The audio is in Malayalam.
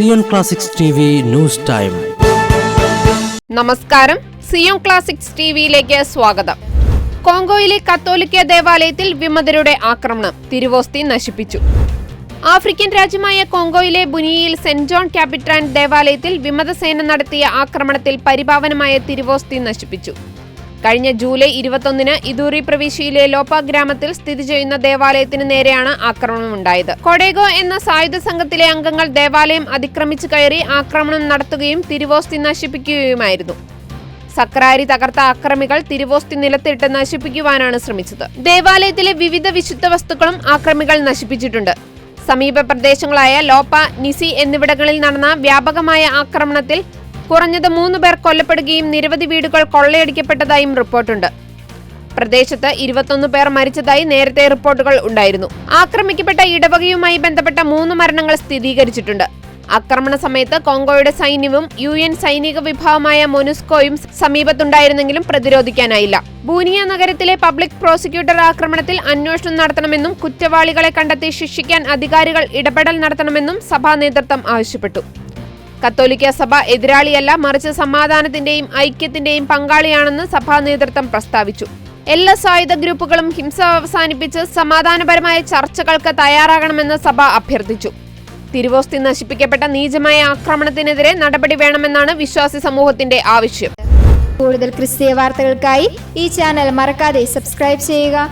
Zion classics T news time. നമസ്കാരം. സിയോൺ ക്ലാസിക്സ് ടിവിയിലേക്ക് സ്വാഗതം. കോങ്കോയിലെ കത്തോലിക്ക ദേവാലയത്തിൽ വിമതരുടെ ആക്രമണം തിരുവോസ്തി നശിപ്പിച്ചു. ആഫ്രിക്കൻ രാജ്യമായ കോങ്കോയിലെ ബുനിയയിൽ സെന്റ് ജോൺ ക്യാപിട്രാൻ ദേവാലയത്തിൽ വിമതസേന നടത്തിയ ആക്രമണത്തിൽ പരിപാവനമായ തിരുവോസ്തി നശിപ്പിച്ചു. കഴിഞ്ഞ ജൂലൈ ഇരുപത്തൊന്നിന് ഇദൂറി പ്രവിശ്യയിലെ ലോപ്പ ഗ്രാമത്തിൽ സ്ഥിതി ചെയ്യുന്ന ദേവാലയത്തിന് നേരെയാണ് ആക്രമണം ആക്രമണമുണ്ടായത്. കൊഡേഗോ എന്ന സായുധ സംഘത്തിലെ അംഗങ്ങൾ ദേവാലയം അതിക്രമിച്ചു കയറി ആക്രമണം നടത്തുകയും തിരുവോസ്തി നശിപ്പിക്കുകയുമായിരുന്നു. സക്രാരി തകർത്ത അക്രമികൾ തിരുവോസ്തി നിലത്തിട്ട് നശിപ്പിക്കുവാനാണ് ശ്രമിച്ചത്. ദേവാലയത്തിലെ വിവിധ വിശുദ്ധ വസ്തുക്കളും ആക്രമികൾ നശിപ്പിച്ചിട്ടുണ്ട്. സമീപ പ്രദേശങ്ങളായ ലോപ്പ നിസി എന്നിവിടങ്ങളിൽ നടന്ന വ്യാപകമായ ആക്രമണത്തിൽ കുറഞ്ഞത് മൂന്ന് പേർ കൊല്ലപ്പെടുകയും നിരവധി വീടുകൾ കൊള്ളയടിക്കപ്പെട്ടതായും റിപ്പോർട്ടുണ്ട്. പ്രദേശത്ത് ഇരുപത്തൊന്ന് പേർ മരിച്ചതായി നേരത്തെ റിപ്പോർട്ടുകൾ ഉണ്ടായിരുന്നു. ആക്രമിക്കപ്പെട്ട ഇടവകയുമായി ബന്ധപ്പെട്ട മൂന്ന് മരണങ്ങൾ സ്ഥിരീകരിച്ചിട്ടുണ്ട്. ആക്രമണ സമയത്ത് കോങ്കോയുടെ സൈന്യവും യു എൻ സൈനിക വിഭാഗമായ മൊനുസ്കോയും സമീപത്തുണ്ടായിരുന്നെങ്കിലും പ്രതിരോധിക്കാനായില്ല. ബൂനിയ നഗരത്തിലെ പബ്ലിക് പ്രോസിക്യൂട്ടർ ആക്രമണത്തിൽ അന്വേഷണം നടത്തണമെന്നും കുറ്റവാളികളെ കണ്ടെത്തി ശിക്ഷിക്കാൻ അധികാരികൾ ഇടപെടൽ നടത്തണമെന്നും സഭാ നേതൃത്വം ആവശ്യപ്പെട്ടു. കത്തോലിക്ക സഭ എതിരാളിയല്ല മറിച്ച് സമാധാനത്തിന്റെയും ഐക്യത്തിന്റെയും പങ്കാളിയാണെന്ന് സഭാ നേതൃത്വം പ്രസ്താവിച്ചു. എല്ലാ സായുധ ഗ്രൂപ്പുകളും ഹിംസ അവസാനിപ്പിച്ച് സമാധാനപരമായ ചർച്ചകൾക്ക് തയ്യാറാകണമെന്ന് സഭ അഭ്യർത്ഥിച്ചു. തിരുവോസ്തി നശിപ്പിക്കപ്പെട്ട നീചമായ ആക്രമണത്തിനെതിരെ നടപടി വേണമെന്നാണ് വിശ്വാസി സമൂഹത്തിന്റെ ആവശ്യം. കൂടുതൽ ക്രിസ്തീയ വാർത്തകൾക്കായി ഈ ചാനൽ മറക്കാതെ സബ്സ്ക്രൈബ് ചെയ്യുക.